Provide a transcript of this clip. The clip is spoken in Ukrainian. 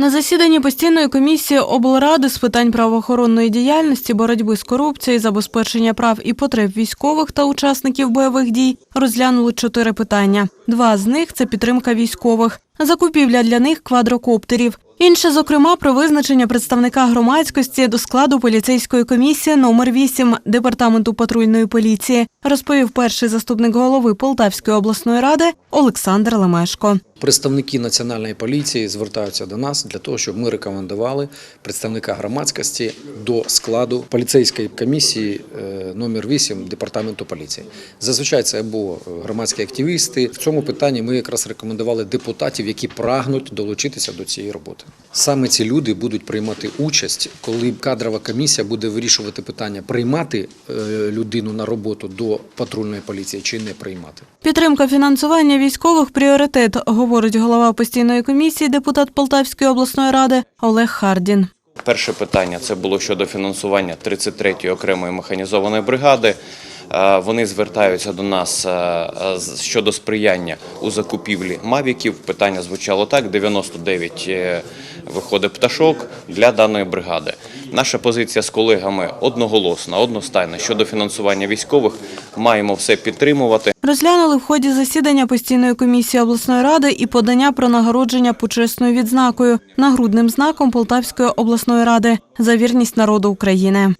На засіданні постійної комісії облради з питань правоохоронної діяльності, боротьби з корупцією, забезпечення прав і потреб військових та учасників бойових дій розглянули чотири питання. Два з них це підтримка військових, закупівля для них квадрокоптерів. Інше, зокрема, про визначення представника громадськості до складу поліцейської комісії номер 8 департаменту патрульної поліції, розповів перший заступник голови Полтавської обласної ради Олександр Лемешко. Представники національної поліції звертаються до нас для того, щоб ми рекомендували представника громадськості до складу поліцейської комісії е, номер 8 департаменту поліції. Зазвичай це або громадські активісти. В цьому питанні ми якраз рекомендували депутатів, які прагнуть долучитися до цієї роботи. Саме ці люди будуть приймати участь, коли кадрова комісія буде вирішувати питання приймати е, людину на роботу до патрульної поліції чи не приймати. Підтримка фінансування військових пріоритет, говорить голова постійної комісії, депутат Полтавської обласної ради Олег Хардін. Перше питання це було щодо фінансування 33-ї окремої механізованої бригади. Е, Вони звертаються до нас е, щодо сприяння у закупівлі мавіків. Питання звучало так: 99 е, виходить пташок для даної бригади. Наша позиція з колегами одноголосна, одностайна щодо фінансування військових. Маємо все підтримувати. Розглянули в ході засідання постійної комісії обласної ради і подання про нагородження почесною відзнакою нагрудним знаком Полтавської обласної ради за вірність народу України.